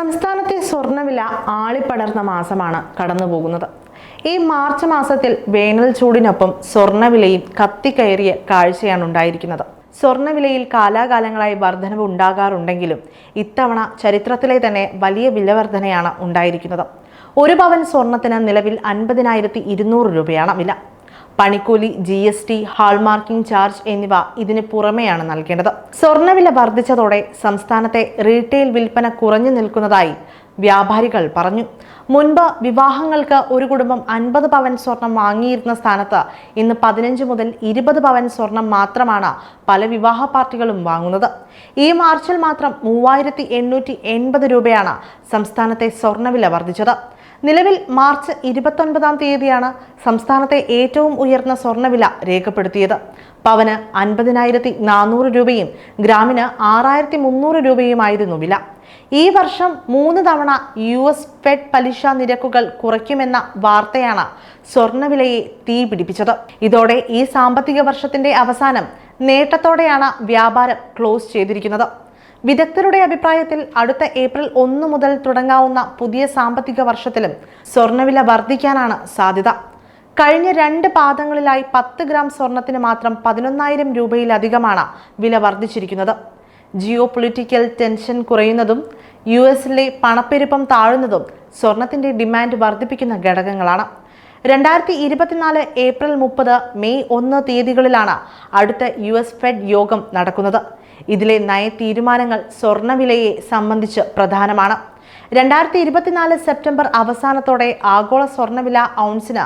സംസ്ഥാനത്തെ സ്വർണവില ആളിപ്പടർന്ന മാസമാണ് കടന്നുപോകുന്നത്. ഈ മാർച്ച് മാസത്തിൽ വേനൽ ചൂടിനൊപ്പം സ്വർണവിലയും കത്തിക്കയറിയ കാഴ്ചയാണ് ഉണ്ടായിരിക്കുന്നത്. സ്വർണവിലയിൽ കാലാകാലങ്ങളായി വർധനവ് ഉണ്ടാകാറുണ്ടെങ്കിലും ഇത്തവണ ചരിത്രത്തിലെ തന്നെ വലിയ വിലവർധനയാണ് ഉണ്ടായിരിക്കുന്നത്. ഒരു പവൻ സ്വർണത്തിന് നിലവിൽ അൻപതിനായിരത്തി ഇരുന്നൂറ് രൂപയാണ് വില. പണിക്കൂലി G S T hallmarking charge എന്നിവ ഇതിന് പുറമെയാണ് നൽകേണ്ടത്. സ്വർണവില വർദ്ധിച്ചതോടെ സംസ്ഥാനത്തെ റീറ്റെയിൽ വിൽപ്പന കുറഞ്ഞു നിൽക്കുന്നതായി വ്യാപാരികൾ പറഞ്ഞു. മുൻപ് വിവാഹങ്ങൾക്ക് ഒരു കുടുംബം അൻപത് പവൻ സ്വർണം വാങ്ങിയിരുന്ന സ്ഥാനത്ത് ഇന്ന് പതിനഞ്ച് മുതൽ ഇരുപത് പവൻ സ്വർണം മാത്രമാണ് പല വിവാഹ പാർട്ടികളും വാങ്ങുന്നത്. ഈ മാർച്ചിൽ മാത്രം മൂവായിരത്തി എണ്ണൂറ്റി എൺപത് രൂപയാണ് സംസ്ഥാനത്തെ സ്വർണവില വർദ്ധിച്ചത്. നിലവിൽ മാർച്ച് ഇരുപത്തൊൻപതാം തീയതിയാണ് സംസ്ഥാനത്തെ ഏറ്റവും ഉയർന്ന സ്വർണവില രേഖപ്പെടുത്തിയത്. പവന് അൻപതിനായിരത്തി നാനൂറ് രൂപയും ഗ്രാമിന് ആറായിരത്തി മുന്നൂറ് രൂപയുമായിരുന്നു വില. ഈ വർഷം മൂന്ന് തവണ യു എസ് ഫെഡ് പലിശ നിരക്കുകൾ കുറയ്ക്കുമെന്ന വാർത്തയാണ് സ്വർണവിലയെ തീ പിടിപ്പിച്ചത്. ഇതോടെ ഈ സാമ്പത്തിക വർഷത്തിന്റെ അവസാനം നേട്ടത്തോടെയാണ് വ്യാപാരം ക്ലോസ് ചെയ്തിരിക്കുന്നത്. വിദഗ്ധരുടെ അഭിപ്രായത്തിൽ അടുത്ത ഏപ്രിൽ ഒന്ന് മുതൽ തുടങ്ങാവുന്ന പുതിയ സാമ്പത്തിക വർഷത്തിലും സ്വർണവില വർദ്ധിക്കാനാണ് സാധ്യത. കഴിഞ്ഞ രണ്ട് പാദങ്ങളിലായി പത്ത് ഗ്രാം സ്വർണത്തിന് മാത്രം പതിനൊന്നായിരം രൂപയിലധികമാണ് വില വർദ്ധിച്ചിരിക്കുന്നത്. ജിയോ പൊളിറ്റിക്കൽ ടെൻഷൻ കുറയുന്നതും യു എസിലെ പണപ്പെരുപ്പം താഴുന്നതും സ്വർണത്തിന്റെ ഡിമാൻഡ് വർദ്ധിപ്പിക്കുന്ന ഘടകങ്ങളാണ്. രണ്ടായിരത്തി ഇരുപത്തിനാല് ഏപ്രിൽ മുപ്പത് മെയ് ഒന്ന് തീയതികളിലാണ് അടുത്ത യു എസ് ഫെഡ് യോഗം നടക്കുന്നത്. ഇതിലെ നയ തീരുമാനങ്ങൾ സ്വർണവിലയെ സംബന്ധിച്ച് പ്രധാനമാണ്. രണ്ടായിരത്തി ഇരുപത്തിനാല് സെപ്റ്റംബർ അവസാനത്തോടെ ആഗോള സ്വർണവില ഔൺസിന്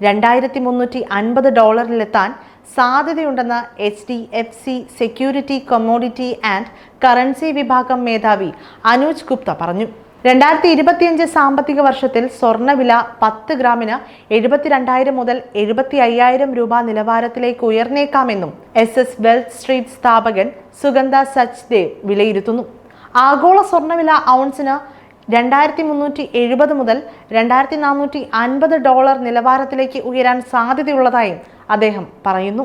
രണ്ടായിരത്തി മുന്നൂറ്റി അൻപത് ഡോളറിലെത്താൻ സാധ്യതയുണ്ടെന്ന് H D F C security commodity and currency വിഭാഗം മേധാവി അനൂജ് ഗുപ്ത പറഞ്ഞു. രണ്ടായിരത്തി ഇരുപത്തിയഞ്ച് സാമ്പത്തിക വർഷത്തിൽ സ്വർണവില പത്ത് ഗ്രാമിന് എഴുപത്തിരണ്ടായിരം മുതൽ എഴുപത്തി അയ്യായിരം രൂപ നിലവാരത്തിലേക്ക് ഉയർന്നേക്കാമെന്നും എസ് എസ് വെൽത്ത് സ്ട്രീറ്റ് സ്ഥാപകൻ സുഗന്ധ സച്ദേവ് വിലയിരുത്തുന്നു. ആഗോള സ്വർണവില ഔൺസിന് രണ്ടായിരത്തി മുന്നൂറ്റി എഴുപത് മുതൽ രണ്ടായിരത്തി നാനൂറ്റി അൻപത് ഡോളർ നിലവാരത്തിലേക്ക് ഉയരാൻ സാധ്യതയുള്ളതായും അദ്ദേഹം പറയുന്നു.